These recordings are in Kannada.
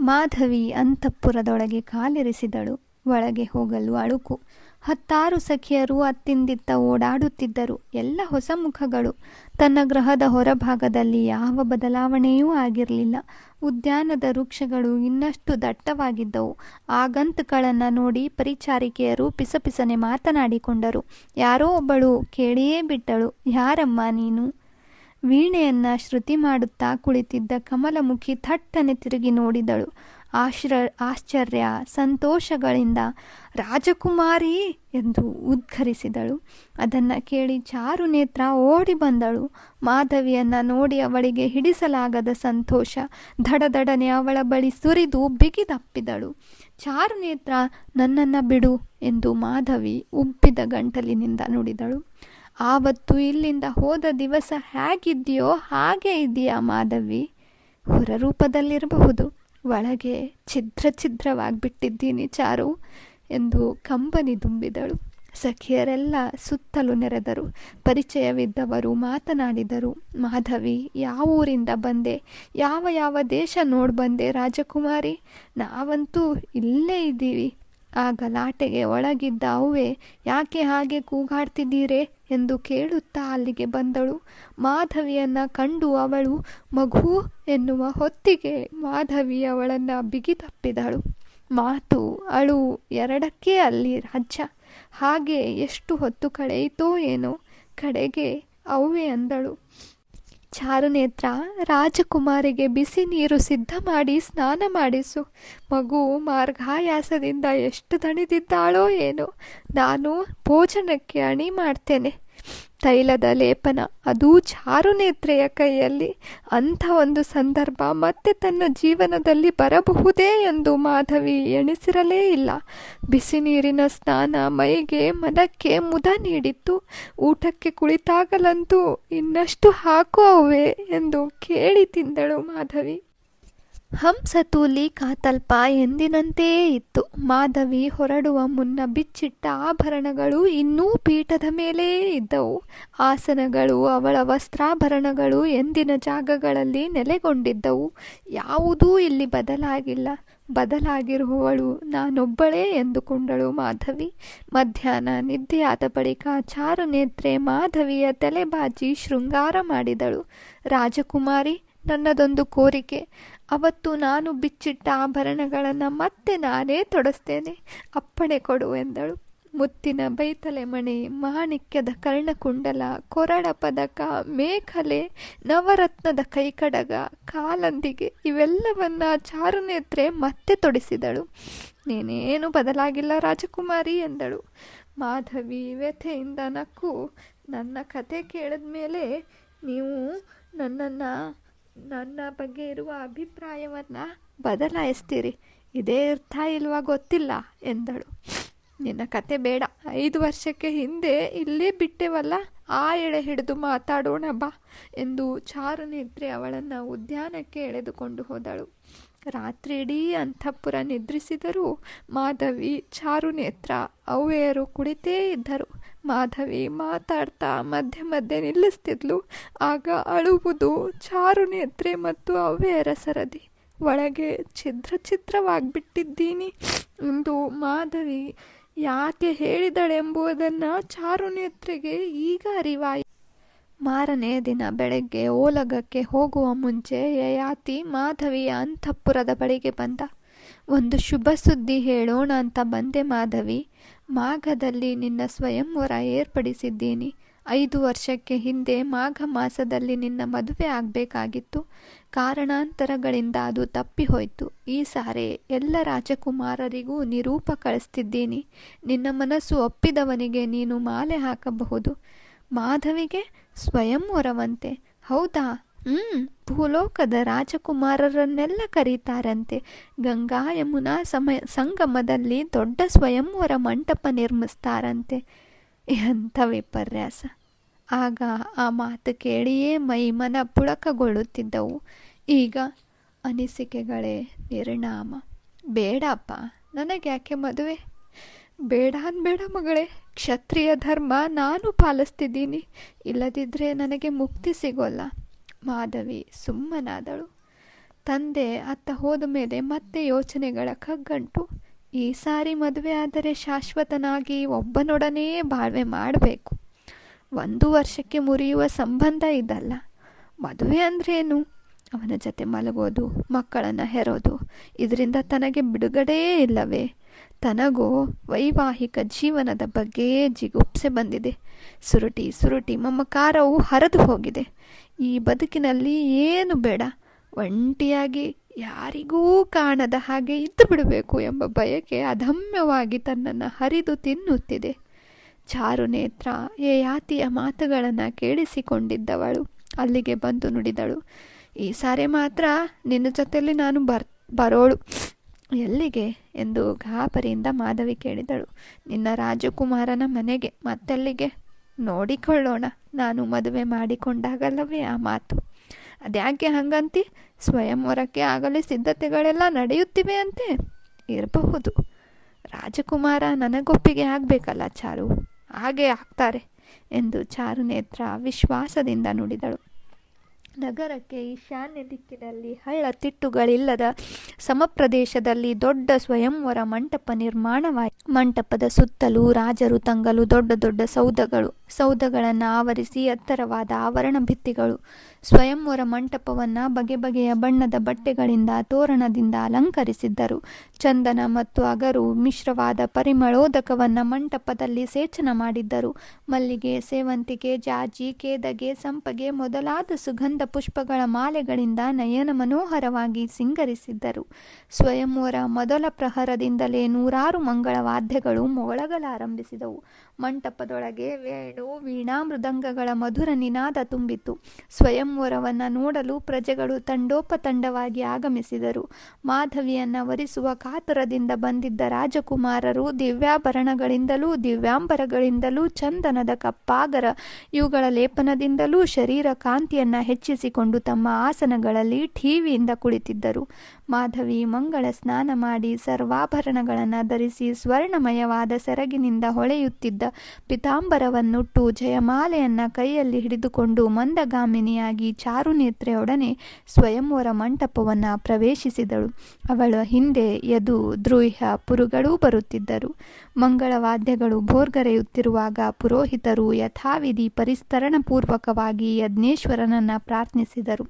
ಮಾಧವಿ ಅಂತಃಪುರದೊಳಗೆ ಕಾಲಿರಿಸಿದಳು. ಒಳಗೆ ಹೋಗಲು ಅಳುಕು. ಹತ್ತಾರು ಸಖಿಯರು ಅತ್ತಿಂದಿತ್ತ ಓಡಾಡುತ್ತಿದ್ದರು. ಎಲ್ಲ ಹೊಸ ಮುಖಗಳು. ತನ್ನ ಗ್ರಹದ ಹೊರಭಾಗದಲ್ಲಿ ಯಾವ ಬದಲಾವಣೆಯೂ ಆಗಿರಲಿಲ್ಲ. ಉದ್ಯಾನದ ವೃಕ್ಷಗಳು ಇನ್ನಷ್ಟು ದಟ್ಟವಾಗಿದ್ದವು. ಆಗಂತುಗಳನ್ನು ನೋಡಿ ಪರಿಚಾರಿಕೆಯರು ಪಿಸಪಿಸನೆ ಮಾತನಾಡಿಕೊಂಡರು. ಯಾರೋ ಒಬ್ಬಳು ಕೇಳಿಯೇ ಬಿಟ್ಟಳು. ಯಾರಮ್ಮ ನೀನು? ವೀಣೆಯನ್ನ ಶ್ರುತಿ ಮಾಡುತ್ತಾ ಕುಳಿತಿದ್ದ ಕಮಲಮುಖಿ ಥಟ್ಟನೆ ತಿರುಗಿ ನೋಡಿದಳು. ಆಶ್ರ, ಆಶ್ಚರ್ಯ, ಸಂತೋಷಗಳಿಂದ ರಾಜಕುಮಾರಿ ಎಂದು ಉದ್ಘರಿಸಿದಳು. ಅದನ್ನು ಕೇಳಿ ಚಾರು ನೇತ್ರ ಓಡಿ ಬಂದಳು. ಮಾಧವಿಯನ್ನ ನೋಡಿ ಅವಳಿಗೆ ಹಿಡಿಸಲಾಗದ ಸಂತೋಷ ದಡದಡನೆ ಅವಳ ಬಳಿ ಸುರಿದು ಬಿಗಿದಪ್ಪಿದಳು. ಚಾರು ನೇತ್ರ, ನನ್ನನ್ನು ಬಿಡು ಎಂದು ಮಾಧವಿ ಉಬ್ಬಿದ ಗಂಟಲಿನಿಂದ ನುಡಿದಳು. ಆವತ್ತು ಇಲ್ಲಿಂದ ಹೋದ ದಿವಸ ಹೇಗಿದೆಯೋ ಹಾಗೆ ಇದೆಯಾ ಮಾಧವಿ? ಹೊರರೂಪದಲ್ಲಿರಬಹುದು. ಒಳಗೆ ಛಿದ್ರ ಛಿದ್ರವಾಗಿಬಿಟ್ಟಿದ್ದೀನಿ ಚಾರು ಎಂದು ಕಂಬನಿ ತುಂಬಿದಳು ಸಖಿಯರೆಲ್ಲ ಸುತ್ತಲೂ ನೆರೆದರು. ಪರಿಚಯವಿದ್ದವರು ಮಾತನಾಡಿದರು, ಮಾಧವಿ, ಯಾವ ಊರಿಂದ ಬಂದೆ? ಯಾವ ಯಾವ ದೇಶ ನೋಡಿ ಬಂದೆ ರಾಜಕುಮಾರಿ? ನಾವಂತೂ ಇಲ್ಲೇ ಇದ್ದೀವಿ. ಆ ಗಲಾಟೆಗೆ ಒಳಗಿದ್ದ ಅವೇ ಯಾಕೆ ಹಾಗೆ ಕೂಗಾಡ್ತಿದ್ದೀರೆ? ಎಂದು ಕೇಳುತ್ತಾ ಅಲ್ಲಿಗೆ ಬಂದಳು. ಮಾಧವಿಯನ್ನ ಕಂಡು ಅವಳು, ಮಗು ಎನ್ನುವ ಹೊತ್ತಿಗೆ ಮಾಧವಿ ಅವಳನ್ನು ಬಿಗಿತಪ್ಪಿದಳು ಮಾತು, ಅಳು ಎರಡಕ್ಕೆ ಅಲ್ಲಿ ರಾಜ್ಯ. ಹಾಗೆ ಎಷ್ಟು ಹೊತ್ತು ಕಳೆಯಿತೋ ಏನೋ, ಕಡೆಗೆ ಅವೇ ಅಂದಳು. ಚಾರುನೇತ್ರ, ರಾಜಕುಮಾರಿಗೆ ಬಿಸಿ ನೀರು ಸಿದ್ಧ ಮಾಡಿ ಸ್ನಾನ ಮಾಡಿಸು. ಮಗು ಮಾರ್ಗಾಯಾಸದಿಂದ ಎಷ್ಟು ದಣಿದಿದ್ದಾಳೋ ಏನೋ. ನಾನು ಭೋಜನಕ್ಕೆ ಅಣಿ ಮಾಡ್ತೇನೆ. ತೈಲದ ಲೇಪನ, ಅದೂ ಚಾರುನೇತ್ರೆಯ ಕೈಯಲ್ಲಿ ಅಂಥ ಒಂದು ಸಂದರ್ಭ ಮತ್ತೆ ತನ್ನ ಜೀವನದಲ್ಲಿ ಬರಬಹುದೇ ಎಂದು ಮಾಧವಿ ಎಣಿಸಿರಲೇ ಇಲ್ಲ. ಬಿಸಿ ನೀರಿನ ಸ್ನಾನ ಮೈಗೆ ಮನಕ್ಕೆ ಮುದ ನೀಡಿತ್ತು. ಊಟಕ್ಕೆ ಕುಳಿತಾಗಲಂತೂ ಇನ್ನಷ್ಟು ಹಾಕುವವೇ ಎಂದು ಕೇಳಿ ತಿಂದಳು ಮಾಧವಿ. ಹಂಸತೂಲಿ ಕಾತಲ್ಪ ಎಂದಿನಂತೆಯೇ ಇತ್ತು. ಮಾಧವಿ ಹೊರಡುವ ಮುನ್ನ ಬಿಚ್ಚಿಟ್ಟ ಆಭರಣಗಳು ಇನ್ನೂ ಪೀಠದ ಮೇಲೆಯೇ ಇದ್ದವು. ಆಸನಗಳು, ಅವಳ ವಸ್ತ್ರಾಭರಣಗಳು ಎಂದಿನ ಜಾಗಗಳಲ್ಲಿ ನೆಲೆಗೊಂಡಿದ್ದವು. ಯಾವುದೂ ಇಲ್ಲಿ ಬದಲಾಗಿಲ್ಲ. ಬದಲಾಗಿರುವವಳು ನಾನೊಬ್ಬಳೇ ಎಂದುಕೊಂಡಳು ಮಾಧವಿ. ಮಧ್ಯಾಹ್ನ ನಿದ್ದೆಯಾದ ಬಳಿಕ ಚಾರುನೇತ್ರೆ ಮಾಧವಿಯ ತಲೆಬಾಚಿ ಶೃಂಗಾರ ಮಾಡಿದಳು. ರಾಜಕುಮಾರಿ, ನನ್ನದೊಂದು ಕೋರಿಕೆ. ಅವತ್ತು ನಾನು ಬಿಚ್ಚಿಟ್ಟ ಆಭರಣಗಳನ್ನು ಮತ್ತೆ ನಾನೇ ತೊಡಸ್ತೇನೆ. ಅಪ್ಪಣೆ ಕೊಡು ಎಂದಳು. ಮುತ್ತಿನ ಬೈತಲೆ ಮಣೆ, ಮಾಣಿಕ್ಯದ ಕರ್ಣಕುಂಡಲ ಕೊರಳ ಪದಕ ಮೇಖಲೆ, ನವರತ್ನದ ಕೈಕಡಗ, ಕಾಲಂದಿಗೆ ಇವೆಲ್ಲವನ್ನ ಚಾರುನೇತ್ರೆ ಮತ್ತೆ ತೊಡಿಸಿದಳು. ನೀನೇನು ಬದಲಾಗಿಲ್ಲ ರಾಜಕುಮಾರಿ ಎಂದಳು. ಮಾಧವಿ, ವ್ಯಥೆಯಿಂದ ನಕ್ಕು. ನನ್ನ ಕತೆ ಕೇಳಿದ ಮೇಲೆ ನೀವು ನನ್ನನ್ನು ನನ್ನ ಬಗ್ಗೆ ಇರುವ ಅಭಿಪ್ರಾಯವನ್ನು ಬದಲಾಯಿಸ್ತೀರಿ. ಇದೇ ಅರ್ಥ ಇಲ್ವಾ ಗೊತ್ತಿಲ್ಲ ಎಂದಳು. ನಿನ್ನ ಕತೆ ಬೇಡ. ಐದು ವರ್ಷಕ್ಕೆ ಹಿಂದೆ ಇಲ್ಲೇ ಬಿಟ್ಟೆವಲ್ಲ? ಆ ಎಳೆ ಹಿಡಿದು ಮಾತಾಡೋಣ ಬಾ ಎಂದು ಚಾರುನೇತ್ರೆ ಅವಳನ್ನು ಉದ್ಯಾನಕ್ಕೆ ಎಳೆದುಕೊಂಡು ಹೋದಳು. ರಾತ್ರಿ ಇಡೀ ಅಂತಃಪುರ ನಿದ್ರಿಸಿದರೂ ಮಾಧವಿ ಚಾರುನೇತ್ರ ಅವೆಯರು ಕುಳಿತೇ ಇದ್ದರು. ಮಾಧವಿ ಮಾತಾಡ್ತಾ ಮಧ್ಯೆ ಮಧ್ಯೆ ನಿಲ್ಲಿಸ್ತಿದ್ಲು. ಆಗ ಅಳುವುದು ಚಾರುನೇತ್ರೆ ಮತ್ತು ಅವ್ಯರ ಸರದಿ ಒಳಗೆ ಛಿದ್ರ ಛಿದ್ರವಾಗಿಬಿಟ್ಟಿದ್ದೀನಿ. ಎಂದು ಮಾಧವಿ ಯಾಕೆ ಹೇಳಿದಳೆಂಬುದನ್ನು ಚಾರುನೇತ್ರೆಗೆ ಈಗ ಅರಿವಾಯಿ ಮಾರನೇ ದಿನ ಬೆಳಗ್ಗೆ ಓಲಗಕ್ಕೆ ಹೋಗುವ ಮುಂಚೆ ಯಯಾತಿ ಮಾಧವಿಯ ಅಂತಃಪುರದ ಬಳಿಗೆ ಬಂದ. ಒಂದು ಶುಭ ಸುದ್ದಿ ಹೇಳೋಣ ಅಂತ ಬಂದೆ ಮಾಧವಿ. ಮಾಘದಲ್ಲಿ ನಿನ್ನ ಸ್ವಯಂವರ ಏರ್ಪಡಿಸಿದ್ದೀನಿ. ಐದು ವರ್ಷಕ್ಕೆ ಹಿಂದೆ ಮಾಘ ಮಾಸದಲ್ಲಿ ನಿನ್ನ ಮದುವೆ ಆಗಬೇಕಾಗಿತ್ತು. ಕಾರಣಾಂತರಗಳಿಂದ ಅದು ತಪ್ಪಿಹೋಯ್ತು. ಈ ಸಾರಿ ಎಲ್ಲ ರಾಜಕುಮಾರರಿಗೂ ನಿರೂಪ ಕಳಿಸ್ತಿದ್ದೀನಿ. ನಿನ್ನ ಮನಸ್ಸು ಒಪ್ಪಿದವನಿಗೆ ನೀನು ಮಾಲೆ ಹಾಕಬಹುದು. ಮಾಧವಿಗೆ ಸ್ವಯಂವರವಂತೆ. ಹೌದಾ? ಹ್ಮ್, ಭೂಲೋಕದ ರಾಜಕುಮಾರರನ್ನೆಲ್ಲ ಕರೀತಾರಂತೆ. ಗಂಗಾ ಯಮುನಾ ಸಮಯ, ಸಂಗಮದಲ್ಲಿ ದೊಡ್ಡ ಸ್ವಯಂವರ ಮಂಟಪ ನಿರ್ಮಿಸ್ತಾರಂತೆ. ಎಂಥ ವಿಪರ್ಯಾಸ ಆಗ ಆ ಮಾತು ಕೇಳಿಯೇ ಮೈ ಮನ ಪುಳಕಗೊಳ್ಳುತ್ತಿದ್ದವು. ಈಗ ಅನಿಸಿಕೆಗಳೇ ನಿರ್ಣಾಮ ಬೇಡಪ್ಪ ನನಗೆ ಯಾಕೆ ಮದುವೆ? ಬೇಡ ಅನ್ಬೇಡ ಮಗಳೇ, ಕ್ಷತ್ರಿಯ ಧರ್ಮ ನಾನು ಪಾಲಿಸ್ತಿದ್ದೀನಿ. ಇಲ್ಲದಿದ್ದರೆ ನನಗೆ ಮುಕ್ತಿ ಸಿಗೋಲ್ಲ. ಮಾಧವಿ ಸುಮ್ಮನಾದಳು. ತಂದೆ ಅತ್ತ ಹೋದ ಮೇಲೆ ಮತ್ತೆ ಯೋಚನೆಗಳ ಕಗ್ಗಂಟು. ಈ ಸಾರಿ ಮದುವೆ ಆದರೆ ಶಾಶ್ವತನಾಗಿ ಒಬ್ಬನೊಡನೆ ಬಾಳ್ವೆ ಮಾಡಬೇಕು. ಒಂದು ವರ್ಷಕ್ಕೆ ಮುರಿಯುವ ಸಂಬಂಧ ಇದಲ್ಲ. ಮದುವೆ ಅಂದ್ರೇನು? ಅವನ ಜೊತೆ ಮಲಗೋದು, ಮಕ್ಕಳನ್ನು ಹೆರೋದು, ಇದರಿಂದ ತನಗೆ ಬಿಡುಗಡೆಯೇ ಇಲ್ಲವೇ? ತನಗೋ ವೈವಾಹಿಕ ಜೀವನದ ಬಗ್ಗೆಯೇ ಜಿಗುಪ್ಸೆ ಬಂದಿದೆ. ಸುರುಟಿ ಸುರುಟಿ ಮಮಕಾರವು ಹರಿದು ಹೋಗಿದೆ. ಈ ಬದುಕಿನಲ್ಲಿ ಏನು ಬೇಡ. ಒಂಟಿಯಾಗಿ ಯಾರಿಗೂ ಕಾಣದ ಹಾಗೆ ಇದ್ದು ಬಿಡಬೇಕು ಎಂಬ ಬಯಕೆ ಅಧಮ್ಯವಾಗಿ ತನ್ನನ್ನು ಹರಿದು ತಿನ್ನುತ್ತಿದೆ. ಚಾರು ನೇತ್ರ ಏ ಯಾತಿಯ ಮಾತುಗಳನ್ನು ಕೇಳಿಸಿಕೊಂಡಿದ್ದವಳು. ಅಲ್ಲಿಗೆ ಬಂದು ನುಡಿದಳು, ಈ ಸಾರಿ ಮಾತ್ರ ನಿನ್ನ ಜೊತೆಯಲ್ಲಿ ನಾನು ಬರ್, ಬರೋಳು. ಎಲ್ಲಿಗೆ? ಎಂದು ಗಾಬರಿಯಿಂದ ಮಾಧವಿ ಕೇಳಿದಳು, ನಿನ್ನ ರಾಜಕುಮಾರನ ಮನೆಗೆ ಮತ್ತೆಲ್ಲಿಗೆ? ನೋಡಿಕೊಳ್ಳೋಣ. ನಾನು ಮದುವೆ ಮಾಡಿಕೊಂಡಾಗಲ್ಲವೇ ಆ ಮಾತು? ಅದ್ಯಾಕೆ ಹಂಗಂತಿ? ಸ್ವಯಂವರಕ್ಕೆ ಆಗಲೇ ಸಿದ್ಧತೆಗಳೆಲ್ಲ ನಡೆಯುತ್ತಿವೆ ಅಂತೆ? ಇರಬಹುದು. ರಾಜಕುಮಾರ ನನಗೊಪ್ಪಿಗೆ ಆಗಬೇಕಲ್ಲ ಚಾರು? ಹಾಗೆ ಆಗ್ತಾರೆ ಎಂದು ಚಾರು ನೇತ್ರ ವಿಶ್ವಾಸದಿಂದ ನುಡಿದಳು. ನಗರಕ್ಕೆ ಈಶಾನ್ಯ ದಿಕ್ಕಿನಲ್ಲಿ ಹಳ್ಳ ತಿಟ್ಟುಗಳಿಲ್ಲದ ಸಮಪ್ರದೇಶದಲ್ಲಿ ದೊಡ್ಡ ಸ್ವಯಂವರ ಮಂಟಪ ನಿರ್ಮಾಣವಾಯಿತು. ಮಂಟಪದ ಸುತ್ತಲೂ ರಾಜರು ತಂಗಲು ದೊಡ್ಡ ದೊಡ್ಡ ಸೌಧಗಳು. ಸೌಧಗಳನ್ನು ಆವರಿಸಿ ಎತ್ತರವಾದ ಆವರಣ ಭಿತ್ತಿಗಳು. ಸ್ವಯಂವರ ಮಂಟಪವನ್ನು ಬಗೆ ಬಗೆಯ ಬಣ್ಣದ ಬಟ್ಟೆಗಳಿಂದ, ತೋರಣದಿಂದ ಅಲಂಕರಿಸಿದ್ದರು. ಚಂದನ ಮತ್ತು ಅಗರು ಮಿಶ್ರವಾದ ಪರಿಮಳೋದಕವನ್ನು ಮಂಟಪದಲ್ಲಿ ಸೇಚನ ಮಾಡಿದ್ದರು. ಮಲ್ಲಿಗೆ, ಸೇವಂತಿಗೆ, ಜಾಜಿ, ಕೇದಗೆ, ಸಂಪಗೆ ಮೊದಲಾದ ಸುಗಂಧ ಪುಷ್ಪಗಳ ಮಾಲೆಗಳಿಂದ ನಯನ ಮನೋಹರವಾಗಿ ಸಿಂಗರಿಸಿದ್ದರು. ಸ್ವಯಂವರ ಮೊದಲ ಪ್ರಹರದಿಂದಲೇ ನೂರಾರು ಮಂಗಳ ವಾದ್ಯಗಳು ಮೊಳಗಲಾರಂಭಿಸಿದವು. ಮಂಟಪದೊಳಗೆ ವೇಣು ವೀಣಾ ಮೃದಂಗಗಳ ಮಧುರ ನಿನಾದ ತುಂಬಿತು ಸ್ವಯಂವರವನ್ನು ನೋಡಲು ಪ್ರಜೆಗಳು ತಂಡೋಪತಂಡವಾಗಿ ಆಗಮಿಸಿದರು. ಮಾಧವಿಯನ್ನು ವರಿಸುವ ಕಾತುರದಿಂದ ಬಂದಿದ್ದ ರಾಜಕುಮಾರರು ದಿವ್ಯಾಭರಣಗಳಿಂದಲೂ ದಿವ್ಯಾಂಬರಗಳಿಂದಲೂ ಚಂದನದ ಕಪ್ಪಾಗರ, ಇವುಗಳ ಲೇಪನದಿಂದಲೂ ಶರೀರ ಕಾಂತಿಯನ್ನು ಹೆಚ್ಚಿಸಿಕೊಂಡು ತಮ್ಮ ಆಸನಗಳಲ್ಲಿ ಠೀವಿಯಿಂದ ಕುಳಿತಿದ್ದರು. ಮಾಧವಿ ಮಂಗಳ ಸ್ನಾನ ಮಾಡಿ ಸರ್ವಾಭರಣಗಳನ್ನು ಧರಿಸಿ ಸ್ವರ್ಣಮಯವಾದ ಸೆರಗಿನಿಂದ ಹೊಳೆಯುತ್ತಿದ್ದ ಪಿತಾಂಬರವನ್ನುಟ್ಟು ಜಯಮಾಲೆಯನ್ನು ಕೈಯಲ್ಲಿ ಹಿಡಿದುಕೊಂಡು ಮಂದಗಾಮಿನಿಯಾಗಿ ಚಾರುನೇತ್ರೆಯೊಡನೆ ಸ್ವಯಂವರ ಮಂಟಪವನ್ನು ಪ್ರವೇಶಿಸಿದಳು. ಅವಳ ಹಿಂದೆ ಯದು ದ್ರೂಹ್ಯ ಪುರುಗಳೂ ಬರುತ್ತಿದ್ದರು. ಮಂಗಳವಾದ್ಯಗಳು ಭೋರ್ಗರೆಯುತ್ತಿರುವಾಗ ಪುರೋಹಿತರು ಯಥಾವಿಧಿ ಪರಿಸ್ತರಣಪೂರ್ವಕವಾಗಿ ಯಜ್ಞೇಶ್ವರನನ್ನು ಪ್ರಾರ್ಥಿಸಿದರು.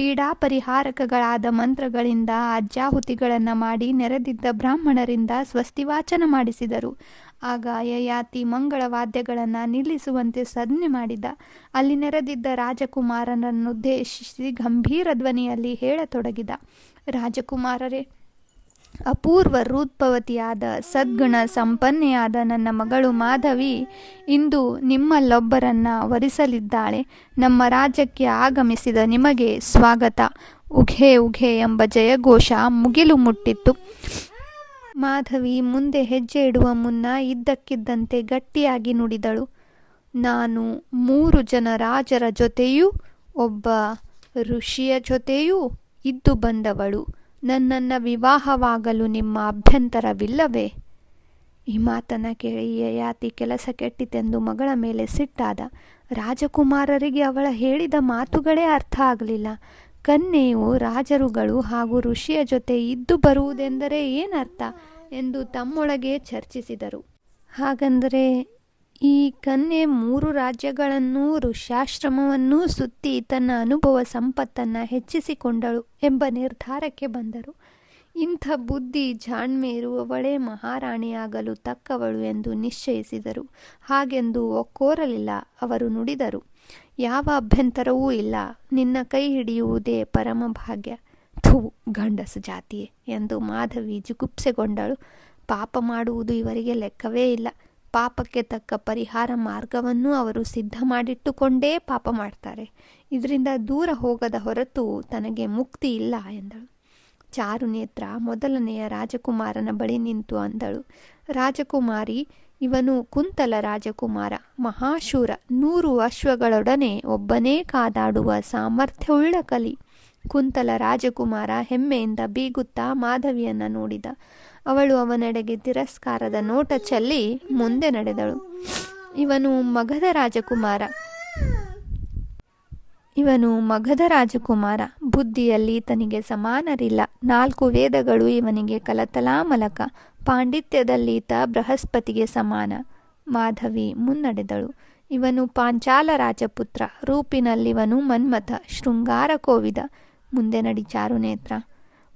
ಪೀಡಾ ಪರಿಹಾರಕಗಳಾದ ಮಂತ್ರಗಳಿಂದ ಅಜ್ಜಾಹುತಿಗಳನ್ನು ಮಾಡಿ ನೆರೆದಿದ್ದ ಬ್ರಾಹ್ಮಣರಿಂದ ಸ್ವಸ್ತಿವಾಚನ ಮಾಡಿಸಿದರು. ಆಗ ಯಯಾತಿ ಮಂಗಳವಾದ್ಯಗಳನ್ನು ನಿಲ್ಲಿಸುವಂತೆ ಸಜ್ಞೆ ಮಾಡಿದ. ಅಲ್ಲಿ ನೆರೆದಿದ್ದ ರಾಜಕುಮಾರನನ್ನುದ್ದೇಶಿಸಿ ಗಂಭೀರ ಧ್ವನಿಯಲ್ಲಿ ಹೇಳತೊಡಗಿದ. ರಾಜಕುಮಾರರೇ ಅಪೂರ್ವ ರೂಪವತಿಯಾದ ಸದ್ಗುಣ ಸಂಪನ್ನೆಯಾದ ನನ್ನ ಮಗಳು ಮಾಧವಿ ಇಂದು ನಿಮ್ಮಲ್ಲೊಬ್ಬರನ್ನ ವರಿಸಲಿದ್ದಾಳೆ. ನಮ್ಮ ರಾಜ್ಯಕ್ಕೆ ಆಗಮಿಸಿದ ನಿಮಗೆ ಸ್ವಾಗತ. ಉಘೆ ಉಘೆ ಎಂಬ ಜಯಘೋಷ ಮುಗಿಲು ಮುಟ್ಟಿತ್ತು. ಮಾಧವಿ ಮುಂದೆ ಹೆಜ್ಜೆ ಇಡುವ ಮುನ್ನ ಇದ್ದಕ್ಕಿದ್ದಂತೆ ಗಟ್ಟಿಯಾಗಿ ನುಡಿದಳು. ನಾನು ಮೂರು ಜನ ರಾಜರ ಜೊತೆಯೂ, ಒಬ್ಬ ಋಷಿಯ ಜೊತೆಯೂ ಇದ್ದು ಬಂದವಳು. ನನ್ನನ್ನು ವಿವಾಹವಾಗಲು ನಿಮ್ಮ ಅಭ್ಯಂತರವಿಲ್ಲವೇ? ಈ ಮಾತನ್ನು ಕೇಳಿ ಯಯಾತಿ ಕೆಲಸ ಕೆಟ್ಟಿತೆಂದು ಮಗಳ ಮೇಲೆ ಸಿಟ್ಟಾದ. ರಾಜಕುಮಾರರಿಗೆ ಅವಳ ಹೇಳಿದ ಮಾತುಗಳೇ ಅರ್ಥ ಆಗಲಿಲ್ಲ. ಕನ್ಯೆಯು ರಾಜರುಗಳು ಹಾಗೂ ಋಷಿಯ ಜೊತೆ ಇದ್ದು ಬರುವುದೆಂದರೆ ಏನರ್ಥ? ಎಂದು ತಮ್ಮೊಳಗೆ ಚರ್ಚಿಸಿದರು. ಹಾಗಂದರೆ ಈ ಕನ್ಯೆ ಮೂರು ರಾಜ್ಯಗಳನ್ನೂ ಋಷ್ಯಾಶ್ರಮವನ್ನೂ ಸುತ್ತಿ ತನ್ನ ಅನುಭವ ಸಂಪತ್ತನ್ನು ಹೆಚ್ಚಿಸಿಕೊಂಡಳು ಎಂಬ ನಿರ್ಧಾರಕ್ಕೆ ಬಂದರು. ಇಂಥ ಬುದ್ಧಿ ಜಾಣ್ಮೆ ಇರುವವಳೇ ಮಹಾರಾಣಿಯಾಗಲು ತಕ್ಕವಳು ಎಂದು ನಿಶ್ಚಯಿಸಿದರು. ಹಾಗೆಂದು ಒಕ್ಕೋರಲಿಲ್ಲ, ಅವರು ನುಡಿದರು, ಯಾವ ಅಭ್ಯಂತರವೂ ಇಲ್ಲ, ನಿನ್ನ ಕೈ ಹಿಡಿಯುವುದೇ ಪರಮ ಭಾಗ್ಯ. ಥೂ, ಗಂಡಸು ಜಾತಿಯೇ ಎಂದು ಮಾಧವಿ ಜುಗುಪ್ಸೆಗೊಂಡಳು. ಪಾಪ ಮಾಡುವುದು ಇವರಿಗೆ ಲೆಕ್ಕವೇ ಇಲ್ಲ. ಪಾಪಕ್ಕೆ ತಕ್ಕ ಪರಿಹಾರ ಮಾರ್ಗವನ್ನು ಅವರು ಸಿದ್ಧ ಮಾಡಿಟ್ಟುಕೊಂಡೇ ಪಾಪ ಮಾಡ್ತಾರೆ. ಇದರಿಂದ ದೂರ ಹೋಗದ ಹೊರತು ತನಗೆ ಮುಕ್ತಿ ಇಲ್ಲ ಎಂದಳು. ಚಾರುನೇತ್ರ ಮೊದಲನೆಯ ರಾಜಕುಮಾರನ ಬಳಿ ನಿಂತು ಅಂದಳು. ರಾಜಕುಮಾರಿ, ಇವನು ಕುಂತಲ ರಾಜಕುಮಾರ, ಮಹಾಶೂರ, ನೂರು ಅಶ್ವಗಳೊಡನೆ ಒಬ್ಬನೇ ಕಾದಾಡುವ ಸಾಮರ್ಥ್ಯವುಳ್ಳ ಕಲಿ. ಕುಂತಲ ರಾಜಕುಮಾರ ಹೆಮ್ಮೆಯಿಂದ ಬೀಗುತ್ತಾ ಮಾಧವಿಯನ್ನ ನೋಡಿದ. ಅವಳು ಅವನೆಡೆಗೆ ತಿರಸ್ಕಾರದ ನೋಟ ಚೆಲ್ಲಿ ಮುಂದೆ ನಡೆದಳು. ಇವನು ಮಗಧ ರಾಜಕುಮಾರ. ಇವನು ಮಗಧ ರಾಜಕುಮಾರ. ಬುದ್ಧಿಯಲ್ಲಿ ತನಿಗೆ ಸಮಾನರಿಲ್ಲ. ನಾಲ್ಕು ವೇದಗಳು ಇವನಿಗೆ ಕಲತಲಾಮಲಕ. ಪಾಂಡಿತ್ಯದಲ್ಲಿ ಈತ ಬೃಹಸ್ಪತಿಗೆ ಸಮಾನ. ಮಾಧವಿ ಮುನ್ನಡೆದಳು. ಇವನು ಪಾಂಚಾಲ ರಾಜಪುತ್ರ. ರೂಪಿನಲ್ಲಿವನು ಮನ್ಮಥ. ಶೃಂಗಾರ ಕೋವಿದ. ಮುಂದೆ ನಡಿ ಚಾರುನೇತ್ರ.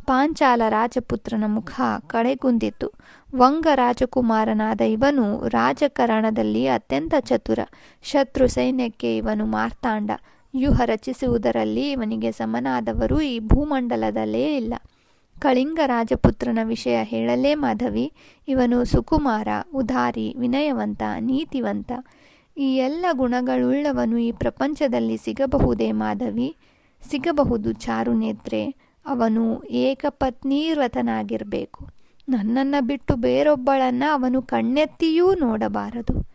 ಪಾಂಚಾಲ ರಾಜಪುತ್ರನ ಮುಖ ಕಡೆಗುಂದಿತು ವಂಗ ರಾಜಕುಮಾರನಾದ ಇವನು ರಾಜಕರಣದಲ್ಲಿ ಅತ್ಯಂತ ಚತುರ. ಶತ್ರು ಸೈನ್ಯಕ್ಕೆ ಇವನು ಮಾರ್ತಾಂಡ. ವ್ಯೂಹ ರಚಿಸುವುದರಲ್ಲಿ ಇವನಿಗೆ ಸಮನಾದವರು ಈ ಭೂಮಂಡಲದಲ್ಲೇ ಇಲ್ಲ. ಕಳಿಂಗ ರಾಜಪುತ್ರನ ವಿಷಯ ಹೇಳಲೇ ಮಾಧವಿ, ಇವನು ಸುಕುಮಾರ, ಉದಾರಿ, ವಿನಯವಂತ, ನೀತಿವಂತ. ಈ ಎಲ್ಲ ಗುಣಗಳುಳ್ಳವನು ಈ ಪ್ರಪಂಚದಲ್ಲಿ ಸಿಗಬಹುದೇ ಮಾಧವಿ? ಸಿಗಬಹುದು ಚಾರುನೇತ್ರೆ ಅವನು ಏಕಪತ್ನೀವ್ರತನಾಗಿರಬೇಕು ನನ್ನನ್ನು ಬಿಟ್ಟು ಬೇರೊಬ್ಬಳನ್ನು ಅವನು ಕಣ್ಣೆತ್ತಿಯೂ ನೋಡಬಾರದು.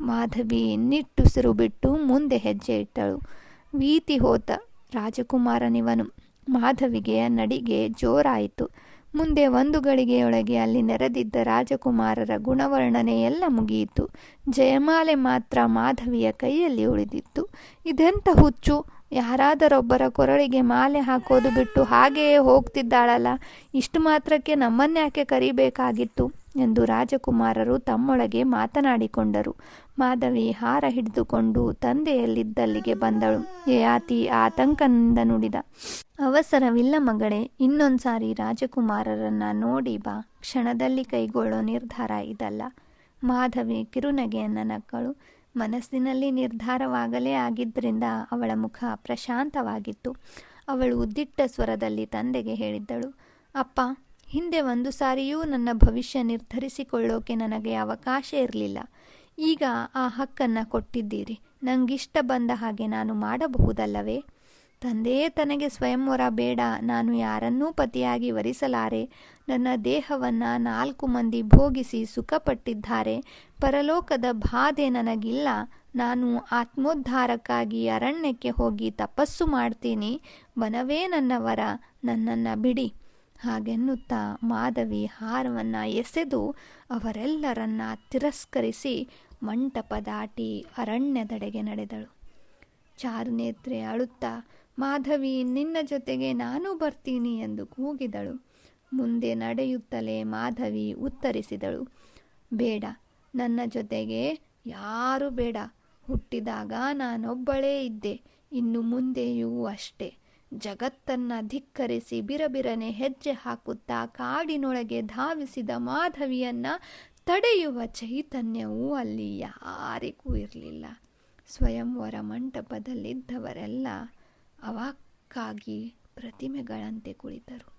ಮಾಧವಿ ನಿಟ್ಟುಸಿರು ಬಿಟ್ಟು ಮುಂದೆ ಹೆಜ್ಜೆ ಇಟ್ಟಳು. ವೀತಿ ಹೋತ ರಾಜಕುಮಾರನಿವನು ಮಾಧವಿಗೆ ನಡಿಗೆ ಜೋರಾಯಿತು. ಮುಂದೆ ಒಂದು ಗಳಿಗೆಯೊಳಗೆ ಅಲ್ಲಿ ನೆರೆದಿದ್ದ ರಾಜಕುಮಾರರ ಗುಣವರ್ಣನೆ ಎಲ್ಲ ಮುಗಿಯಿತು. ಜಯಮಾಲೆ ಮಾತ್ರ ಮಾಧವಿಯ ಕೈಯಲ್ಲಿ ಉಳಿದಿತ್ತು. ಇದೆಂಥ ಹುಚ್ಚು! ಯಾರಾದರೊಬ್ಬರ ಕೊರಳಿಗೆ ಮಾಲೆ ಹಾಕೋದು ಬಿಟ್ಟು ಹಾಗೆಯೇ ಹೋಗ್ತಿದ್ದಾಳಲ್ಲ, ಇಷ್ಟು ಮಾತ್ರಕ್ಕೆ ನಮ್ಮನ್ಯಾಕೆ ಕರಿಬೇಕಾಗಿತ್ತು? ಎಂದು ರಾಜಕುಮಾರರು ತಮ್ಮೊಳಗೆ ಮಾತನಾಡಿಕೊಂಡರು. ಮಾಧವಿ ಹಾರ ಹಿಡಿದುಕೊಂಡು ತಂದೆಯಲ್ಲಿದ್ದಲ್ಲಿಗೆ ಬಂದಳು. ಯಾತಿ ಆತಂಕದಿಂದ ನುಡಿದ. ಅವಸರವಿಲ್ಲ ಮಗಳೇ, ಇನ್ನೊಂದ್ಸಾರಿ ರಾಜಕುಮಾರರನ್ನ ನೋಡಿ ಬಾ, ಕ್ಷಣದಲ್ಲಿ ಕೈಗೊಳ್ಳೋ ನಿರ್ಧಾರ ಇದಲ್ಲ. ಮಾಧವಿ ಕಿರುನಗೆಯನ್ನ ನಕ್ಕಳು. ಮನಸ್ಸಿನಲ್ಲಿ ನಿರ್ಧಾರವಾಗಲೇ ಆಗಿದ್ದರಿಂದ ಅವಳ ಮುಖ ಪ್ರಶಾಂತವಾಗಿತ್ತು. ಅವಳು ಉದ್ದಿಟ್ಟ ಸ್ವರದಲ್ಲಿ ತಂದೆಗೆ ಹೇಳಿದ್ದಳು, ಅಪ್ಪ, ಹಿಂದೆ ಒಂದು ಸಾರಿಯೂ ನನ್ನ ಭವಿಷ್ಯ ನಿರ್ಧರಿಸಿಕೊಳ್ಳೋಕೆ ನನಗೆ ಅವಕಾಶ ಇರಲಿಲ್ಲ. ಈಗ ಆ ಹಕ್ಕನ್ನು ಕೊಟ್ಟಿದ್ದೀರಿ. ನನಗಿಷ್ಟ ಬಂದ ಹಾಗೆ ನಾನು ಮಾಡಬಹುದಲ್ಲವೇ? ತಂದೆಯೇ ತನಗೆ ಸ್ವಯಂವರ ಬೇಡ, ನಾನು ಯಾರನ್ನೂ ಪತಿಯಾಗಿ ವರಿಸಲಾರೆ. ನನ್ನ ದೇಹವನ್ನು ನಾಲ್ಕು ಮಂದಿ ಭೋಗಿಸಿ ಸುಖಪಟ್ಟಿದ್ದಾರೆ. ಪರಲೋಕದ ಬಾಧೆ ನನಗಿಲ್ಲ. ನಾನು ಆತ್ಮೋದ್ಧಾರಕ್ಕಾಗಿ ಅರಣ್ಯಕ್ಕೆ ಹೋಗಿ ತಪಸ್ಸು ಮಾಡ್ತೀನಿ. ವನವೇ ನನ್ನ ವರ, ನನ್ನನ್ನು ಬಿಡಿ. ಹಾಗೆನ್ನುತ್ತಾ ಮಾಧವಿ ಹಾರವನ್ನು ಎಸೆದು ಅವರೆಲ್ಲರನ್ನ ತಿರಸ್ಕರಿಸಿ ಮಂಟಪ ದಾಟಿ ಅರಣ್ಯದೆಡೆಗೆ ನಡೆದಳು. ಚಾರುನೇತ್ರೆ ಅಳುತ್ತಾ ಮಾಧವಿ, ನಿನ್ನ ಜೊತೆಗೆ ನಾನು ಬರ್ತೀನಿ ಎಂದು ಕೂಗಿದಳು. ಮುಂದೆ ನಡೆಯುತ್ತಲೇ ಮಾಧವಿ ಉತ್ತರಿಸಿದಳು. ಬೇಡ, ನನ್ನ ಜೊತೆಗೆ ಯಾರೂ ಬೇಡ. ಹುಟ್ಟಿದಾಗ ನಾನೊಬ್ಬಳೇ ಇದ್ದೆ, ಇನ್ನು ಮುಂದೆಯೂ ಅಷ್ಟೇ. ಜಗತ್ತನ್ನ ಧಿಕ್ಕರಿಸಿ ಬಿರಬಿರನೆ ಹೆಜ್ಜೆ ಹಾಕುತ್ತಾ ಕಾಡಿನೊಳಗೆ ಧಾವಿಸಿದ ಮಾಧವಿಯನ್ನ ತಡೆಯುವ ಚೈತನ್ಯವೂ ಅಲ್ಲಿ ಯಾರಿಗೂ ಇರಲಿಲ್ಲ. ಸ್ವಯಂವರ ಮಂಟಪದಲ್ಲಿದ್ದವರೆಲ್ಲ ಅವಾಕ್ಕಾಗಿ ಪ್ರತಿಮೆಗಳಂತೆ ಕುಳಿತರು.